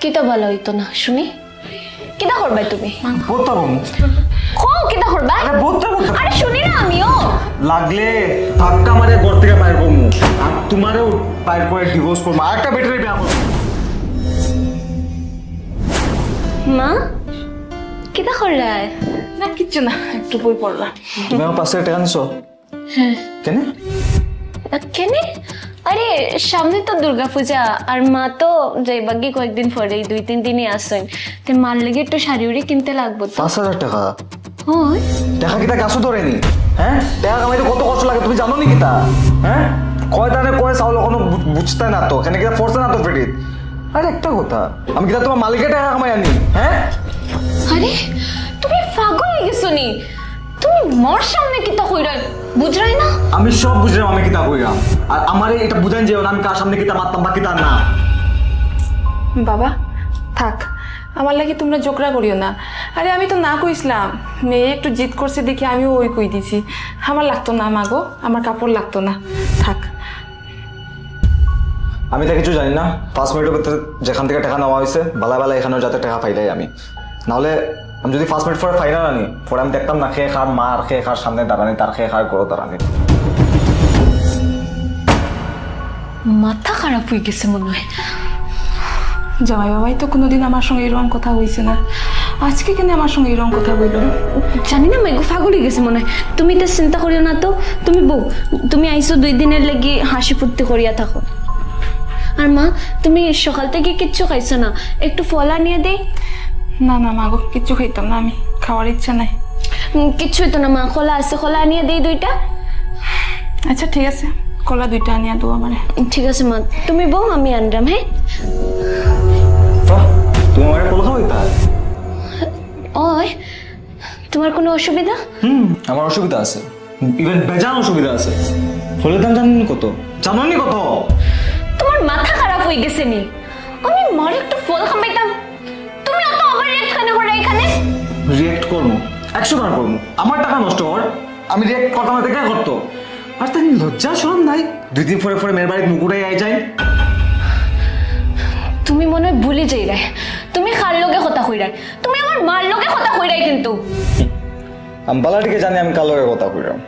কিতা ভালো হইতো না শুনি? কিতা করবাই তুমি? বলতে পারব কো কিতা করবাই? আরে বলতে বলতে আরে শুনি না আমিও লাগলে ধাক্কা মারে ঘর থেকে বাইর করব আর তোমারও বাইর করে ডিভোর্স করব আর একটা বেটারে বিয়া করব মা কিতা করলাই? না কিচ্ছু না একটু বই পড়লাম। তুমি আমার পাঁচশো টাকা নিছো? হ্যাঁ। কেন? কেনে? আরে সামনে তো দুর্গা পূজা আর মা তো যাইবাগি কয়েকদিন পরেই দুই তিন দিনই আসেন। তে মার লেগে একটু শাড়ি উড়ি কিনতে লাগবো তো। পাঁচ হাজার টাকা? হয় টাকা কিতা গাছও ধরেনি? হ্যাঁ? টাকা কামাইতে কত কষ্ট লাগে তুমি জানো নি কিতা হ্যাঁ? কয় দানে কয় চাউল এখনও বু- বুঝতে না তো কেন কিতা ফোর্সে না তো পেটিত আরে একটা কথা আমি কিতা তোমার মালিকের টাকা কামাই আনি? হ্যাঁ? আরে তুমি পাগল হয়ে গেছো নি। তুমি মোর সামনে কিতা কইরা বুঝরাই না? আমি সব বুঝলাম আমি কিতা কইরাম। আর আমারে এটা বুঝান যে আমি কার সামনে কিতা মারতাম বা কিতা না। বাবা থাক। আমার লাগে তোমরা জোকরা করিও না। আরে আমি তো না কইছিলাম। মেয়ে একটু জিদ করছে দেখি আমিও ওই কই দিছি। আমার লাগতো না মাগো আমার কাপড় লাগতো না। থাক। আমি তা কিছু জানি না। পাঁচ মিনিটের ভিতরে যেখান থেকে টাকা নেওয়া হয়েছে বালা বালা এখানেও যাতে টাকা পাইলাই আমি। নাহলে আমি যদি পাঁচ মিনিট পরে ফাইনা আনি পরে আমি দেখতাম না খেয়ে খার মার খেয়ে খার সামনে দাঁড়ানি তার খেয়ে খার গড়ো দাঁড়ানি। মাথা খারাপ হয়ে গেছে মনে হয় জামাই বাবাই তো কোনোদিন আমার সঙ্গে এরকম কথা হয়েছে না। আজকে কেন আমার সঙ্গে এরকম কথা বলল জানি না মেঘ হয়ে গেছে মনে হয় তুমি তো চিন্তা করিও না তো তুমি বউ তুমি আইসো দুই দিনের লেগে হাসি ফুর্তি করিয়া থাকো। আর মা তুমি সকাল থেকে কিচ্ছু খাইছো না? একটু ফলা নিয়ে দেই না না মাগো কিচ্ছু খাইতাম না আমি। খাওয়ার ইচ্ছা নাই। উম, কিচ্ছু হইতো না মা। খোলা আছে খোলা নিয়ে দেই দুইটা। আচ্ছা ঠিক আছে। কলা দুইটা আনিয়া দো আমারে। ঠিক আছে মা। তুমি বউ আমি আনরাম হ্যাঁ? তুমি আমার কল খাও তা ওই তোমার কোনো অসুবিধা? হুম আমার অসুবিধা আছে। ইভেন বেজান অসুবিধা আছে। ফলের দাম জানেন কত? জানেননি কত? তোমার মাথা খারাপ হয়ে গেছে নি। আমি মার একটু ফল খামাইতাম এখানে করে এখানে? রিয়েক্ট করব। একশো বার করব। আমার টাকা নষ্ট কর। আমি রিয়েক্ট করতাম না দেখা করতো। আর তাই লজ্জা শরম নাই? দুই দিন পরে পরে মেয়ের বাড়িতে মুকুটাই আই যায়। তুমি মনে হয় ভুলে যাই রায়। তুমি খার লগে কথা কইরাই তুমি আমার মার লগে কথা কইরাই কিন্তু। আমি বালাটিকে জানি আমি কালোরের কথা কইরাম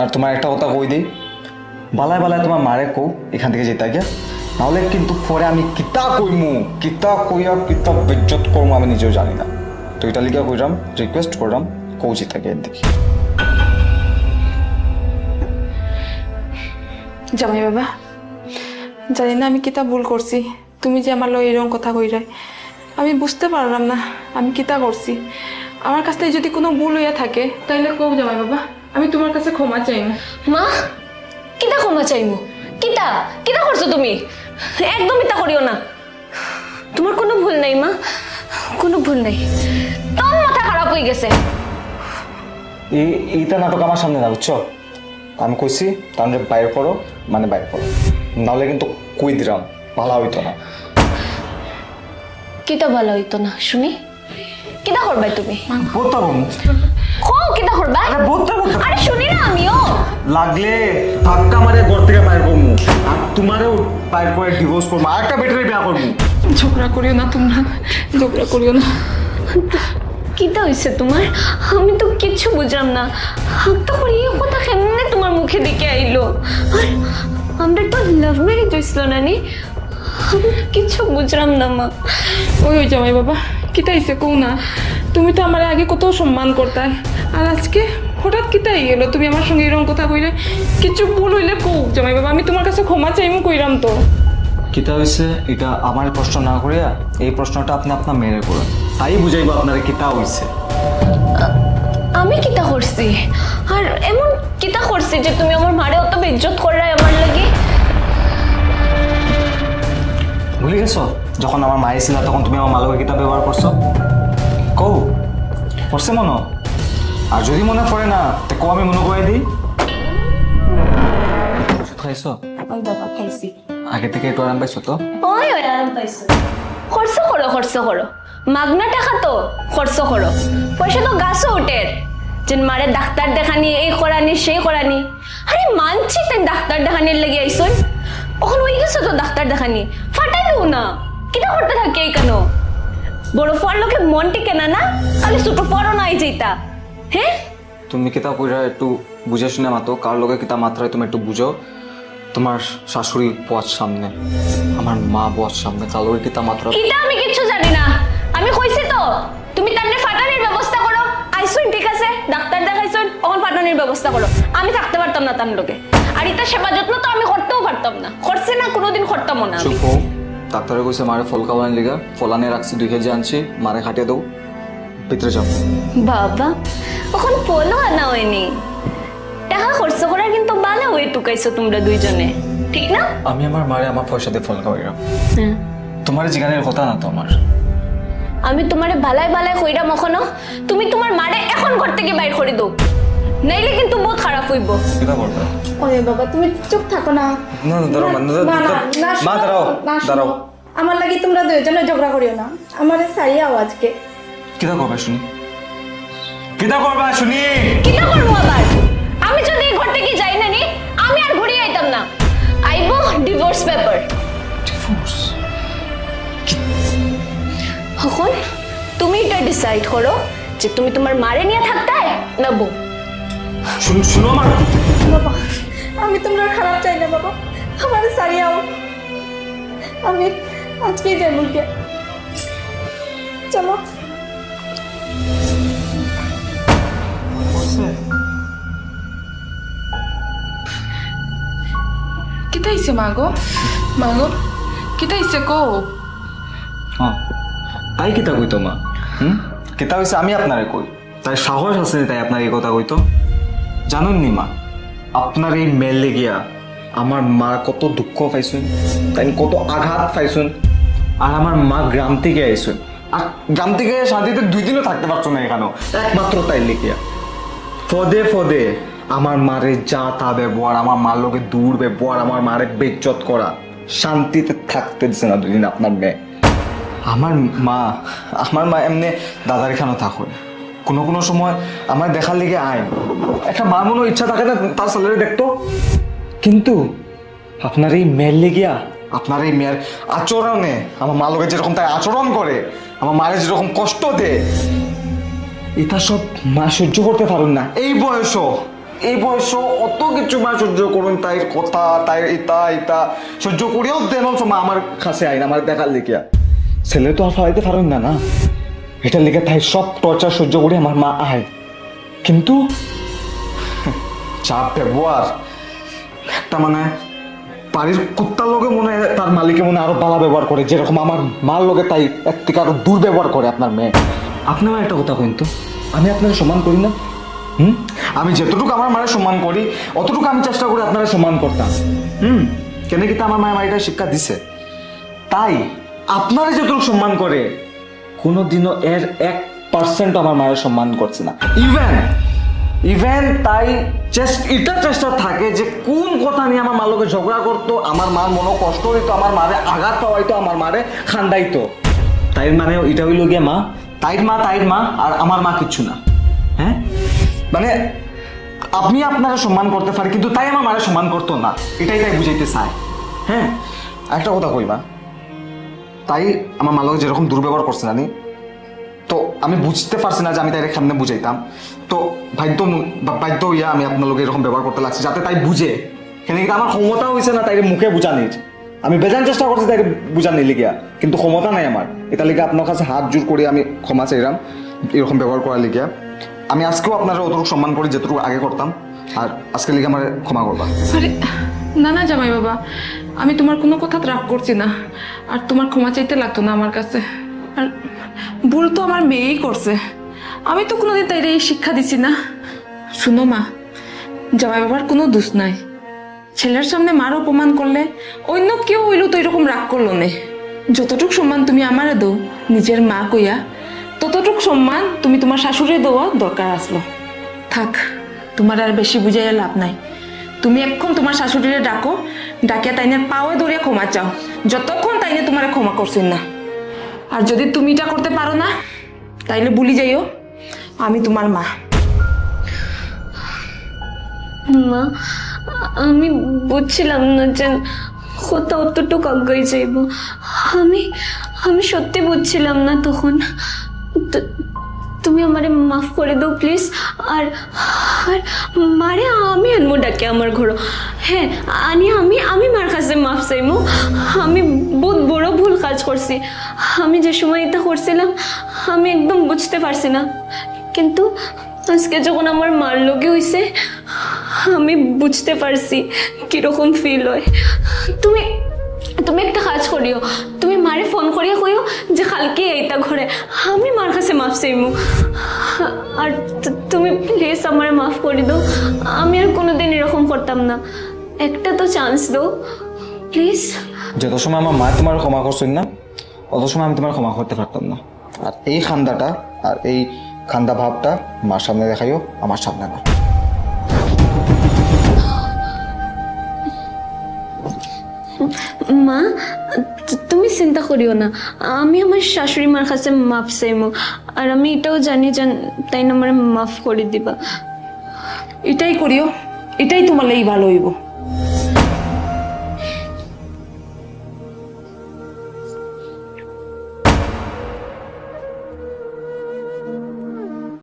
আর তোমার একটা কথা কই দিই। বালায় বালায় তোমার মারে কো এখান থেকে যেতে গিয়া। নাহলে কিন্তু পরে আমি কিতা কইমু কিতা কইয়া কিতা বেজ্জত করমু আমি নিজেও জানি না। তো এটা লিখা কইরাম রিকোয়েস্ট করলাম কৌচি থাকে দেখি। জামাই বাবা জানি না আমি কিতা ভুল করছি তুমি যে আমার লগে এরকম কথা কইরাই আমি বুঝতে পারলাম না আমি কিতা করছি আমার কাছ থেকে যদি কোনো ভুল হইয়া থাকে তাইলে কও জামাই বাবা আমি তোমার কাছে ক্ষমা চাই না মা কিতা ক্ষমা চাইমু? কিতা? কিতা করছ তুমি? একদম ইতা করিও না। তোমার কোনো ভুল নাই মা। কোনো ভুল নাই। তোর মাথা খারাপ হয়ে গেছে। এই এইটা নাটক আমার সামনে না বুঝছ? আমি কইছি তাহলে বাইর করো মানে বাইর করো। নাহলে কিন্তু কই দিলাম ভালো হইতো না। কিতা ভালো হইতো না শুনি? কিতা করবাই তুমি? বলতে কো করবা? আরে শুনি না আমিও। লাগলে ধাক্কা মারে ঘর থেকে বাইর করব আর তোমারও বাইর করে ডিভোর্স করব আর একটা বেটারে বিয়া করব ঝগড়া করিও না তোমরা। ঝগড়া করিও না। কিতা হইছে তোমার? আমি তো কিচ্ছু বুঝলাম না। তো করে এই কথা কেমনে তোমার মুখে দিকে আইলো? আর আমরা তো লাভ ম্যারেজ হয়েছিল না নি আমি কিচ্ছু বুঝলাম না মা। ওই ওই জামাই বাবা কিতা হইছে কও না? তুমি তো আমার আগে কত সম্মান করতে আর আজকে হঠাৎ কিতাই গেল তুমি আমার সঙ্গে এরকম কথা কইলে কিছু ভুল হইলে কও জামাই বাবা আমি তোমার কাছে ক্ষমা চাইমু কইরাম তো। কিতা হয়েছে এটা আমার প্রশ্ন না করিয়া এই প্রশ্নটা আপনি আপনার মেয়েরে করুন তাই বুঝাইবো আপনার কিতা হয়েছে আমি কিতা করছি? আর এমন কিতা করছি যে তুমি আমার মারে অত বেজ্জত করাই আমার লাগে? ভুলে গেছো? যখন আমার মায়ের ছিল তখন তুমি আমার মালকে কিতাব ব্যবহার করছ? কৌ করছে মনো আর যদি মনে পড়ে না তো কো আমি মনে করে দিই। ওষুধ খাইছো? ওই বাবা খাইছি। আগে থেকে একটু আরাম পাইছো তো? ওই ওই আরাম পাইছো। খরচ করো খরচ করো। মাগনা টাকা তো খরচ করো। পয়সা তো গাছও উঠে যে মারে ডাক্তার দেখানি এই করানি সেই করানি। আরে মানছি তাই ডাক্তার দেখানির লেগে আইসন ওখানে ওই গেছো তো ডাক্তার দেখানি? ফাটাইলো না। কিটা করতে থাকে এই কেন বড় ফর লোকে মন টিকে না না? খালি ছোট ফরও নাই যেটা হ্যাঁ তুমি কিতা কইরা একটু বুঝে শুনে মাতো কার লোকে কিতা মাত্রায় তুমি একটু বুঝো তোমার শাশুড়ি বস সামনে আমার মা বস সামনে কার লোকে কিতা মাত্রা এটা আমি কিচ্ছু জানি না। আমি কইছি তো তুমি তার ফাটানির ব্যবস্থা করো আইসুন ঠিক আছে? ডাক্তার দেখাইছুন তখন ফাটানির ব্যবস্থা করো আমি থাকতে পারতাম না তার লোকে আর এটা সেবা যত্ন তো আমি করতেও পারতাম না। করছে না কোনোদিন করতামও না আমি। চুপ ডাক্তারে কইছে মারে ফল খাওয়ান লিগা ফলানে রাখছি দুই কেজি আনছি মারে খাটিয়ে দেবো ভিতরে যাও। বাবা। এখন পোলো আনা হয়নি টাকা খরচ করার কিন্তু ভালো হয়ে টুকাইছো তোমরা দুইজনে। ঠিক না? আমি আমার মারে আমার পয়সা দিয়ে ফল খাওয়াইলাম হ্যাঁ তোমার জিগানের কথা না তো আমার আমি তোমারে বালাই বালাই কইরাম এখনও তুমি তোমার মারে এখন ঘর থেকে বাইর করে দাও নাইলে কিন্তু বহুত খারাপ হইব। কিতা করবে ওরে বাবা তুমি চুপ থাকো না। না না, দাঁড়াও না, দাঁড়াও, না, মা দাঁড়াও দাঁড়াও। আমার লাগি তোমরা দুইজনে ঝগড়া করিও না। আমার সারিয়াও আজকে। কিতা করবে শুনি। কিতা করবে শুনি? কিটা করব আবার? আমি যদি এই ঘর থেকে যাই না নি আমি আর ঘুরে আইতাম না। আইবো ডিভোর্স পেপার ডিভোর্স এখন তুমি এটা ডিসাইড করো যে তুমি তোমার মারে নিয়ে থাকতে না বউ। শুন শুনো আমার বাবা আমি তোমরা খারাপ চাই না বাবা। আমার সারিয়াও আমি আজকেই যাই মুখে চলো। কিতা হইছে মা গো মা গো কিতা হইছে কো তাই কিতা কইতো মা হুম কিতা হইছে আমি আপনারে কই তাই সাহস আছে তাই আপনার এই কথা কইতো জানুন নি মা আপনার এই মেলে গিয়া আমার মা কত দুঃখ পাইছুন তাই কত আঘাত পাইছুন আর আমার মা গ্রাম থেকে আইসুন আর গ্রাম থেকে শান্তিতে দুই দিনও থাকতে পারছ না এখানেও। একমাত্র তাই লিখিয়া। ফদে ফদে। আমার মারে যা তা ব্যবহার, আমার মার লোকে দূর ব্যবহার, আমার মারে বেজ্জত করা। শান্তিতে থাকতে দিছে না দুদিন আপনার মেয়ে। আমার মা আমার মা এমনি দাদার এখানেও থাকুন। কোনো কোনো সময় আমার দেখার লেগে আয়। একটা মার মনে ইচ্ছা থাকে না তার স্যালারি দেখতো কিন্তু আপনার এই মেয়ের লেগিয়া আপনার এই মেয়ের আচরণে আমার মা লোকে যেরকম তাই আচরণ করে, আমার মায়ের যেরকম কষ্ট দেয়, এটা সব মা সহ্য করতে পারুন না। এই বয়সও এই বয়সও অত কিছু মা সহ্য করুন, তাই কথা, তাই ইতা ইতা। সহ্য করিও দেন মা আমার কাছে আইন, আমার দেখার লিখিয়া। ছেলে তো আর পারুন না না। এটা লিখে তাই সব টর্চার সহ্য করে আমার মা আয় কিন্তু চাপ ব্যবহার। একটা মানে বাড়ির কুত্তার লোকে মনে হয় তার মালিকে মনে আরও বালা ব্যবহার করে, যেরকম আমার মার লোকে তাই এক থেকে আরও দুর্ব্যবহার করে আপনার মেয়ে। আপনার একটা কথা কইন তো। আমি আপনাকে সম্মান করি না। হুম? আমি যতটুকু আমার মায়ের সম্মান করি, অতটুকু আমি চেষ্টা করি আপনারা সম্মান করতাম। হুম? কেন কি তা আমার মায়ের বাড়িটা শিক্ষা দিছে? তাই আপনারা যতটুকু সম্মান করে, কোনোদিনও এর এক পার্সেন্ট আমার মায়ের সম্মান করছে না। ইভেন ইভেন তাই এটা চেষ্টা থাকে যে কোন কথা নিয়ে আমার মার লোকে ঝগড়া করতো, আমার মার মনে কষ্ট হইতো, আমার মারে আঘাত পাওয়াইতো, আমার মারে খান্দাইতো। তাই মানে এটা হইল গিয়ে মা। তাইর মা তাইর মা, আর আমার মা কিচ্ছু না। মানে আপনি আপনারা সম্মান করতে পারে, কিন্তু তাই আমার মারে সম্মান করতো না। এটাই তাই বুঝাইতে চায় হ্যাঁ? একটা কথা কইবা। তাই আমার মালকে যেরকম দুর্ব্যবহার করছে জানি তো আমি বুঝতে পারছি না যে আমি তাই সামনে বুঝাইতাম। তো বাধ্য বাধ্য হইয়া আমি আপনালোকে এরকম ব্যবহার করতে লাগছি, যাতে তাই বুঝে। কেন কি আমার ক্ষমতা হয়েছে না তাই মুখে বুঝানির? আমি বেজান চেষ্টা করছি তাই বুঝানি লিগিয়া, কিন্তু ক্ষমতা নাই আমার। এটা লিগে আপনার কাছে হাত জোর করে আমি ক্ষমা চাইলাম এরকম ব্যবহার করার লিগিয়া। আমি আজকেও আপনারা অতটুকু সম্মান করি, যেটুকু আগে করতাম। আর আজকে লিগে আমার ক্ষমা করবা। না না, জামাই বাবা, আমি তোমার কোনো কথা রাগ করছি না। আর তোমার ক্ষমা চাইতে লাগতো না আমার কাছে। আর ভুল তো আমার মেয়েই করছে। আমি তো কোনোদিন তাই এই শিক্ষা দিছি না। শুনো মা, জামাই বাবার কোনো দোষ নাই। ছেলের সামনে মার অপমান করলে অন্য কেউ হইলেও তো এরকম রাগ করল নে। যতটুক সম্মান তুমি আমারে দো নিজের মা কইয়া ততটুক সম্মান তুমি তোমার শাশুড়ি দেওয়া দরকার আসলো। থাক তোমার আর বেশি বুঝাইয়া লাভ নাই। তুমি এখন তোমার শাশুড়িরে ডাকো ডাকিয়া তাইনে পাওয়ে ধরিয়া ক্ষমা চাও। যতক্ষণ তাইনে তোমারে ক্ষমা করছেন না। আর যদি তুমি এটা করতে পারো না তাইলে ভুলি যাইও। আমি তোমার মা। মা আমি বুঝছিলাম না যে কথা অতটুকু আগাই যাইব। আমি আমি সত্যি বুঝছিলাম না তখন। তুমি আমারে মাফ করে দাও প্লিজ আর আর মারে, আমি আনব ডাকে আমার ঘর। হ্যাঁ আনি, আমি আমি মার কাছে মাফ চাইমু। আমি বহুত বড় ভুল কাজ করছি। আমি যে সময় এটা করছিলাম, আমি একদম বুঝতে পারছি না। কিন্তু আজকে যখন আমার মার লগে হইছে, আমি বুঝতে পারছি কীরকম ফিল হয়। তুমি তুমি একটা কাজ করিও। মারে ফোন করিয়া কইও যে কালকে এইটা ঘরে। আমি মার কাছে মাফ চাইমু। আর তুমি প্লিজ আমারে মাফ করে দাও। আমি আর কোনোদিন এরকম করতাম না। একটা তো চান্স দাও। প্লিজ যত সময় আমার মা তোমার ক্ষমা করছেন না, অত সময় আমি তোমার ক্ষমা করতে পারতাম না। আর এই খান্দাটা আর এই খান্দা ভাবটা মার সামনে দেখাইও, আমার সামনে না। মা তুমি চিন্তা করিও না। আমি আমার শাশুড়ি মার কাছে মাফ চাইমু। আর আমি এটাও জানি যে তাই আমার মাফ করে দিবা। এটাই করিও, এটাই তোমার লাগি ভালো হইব।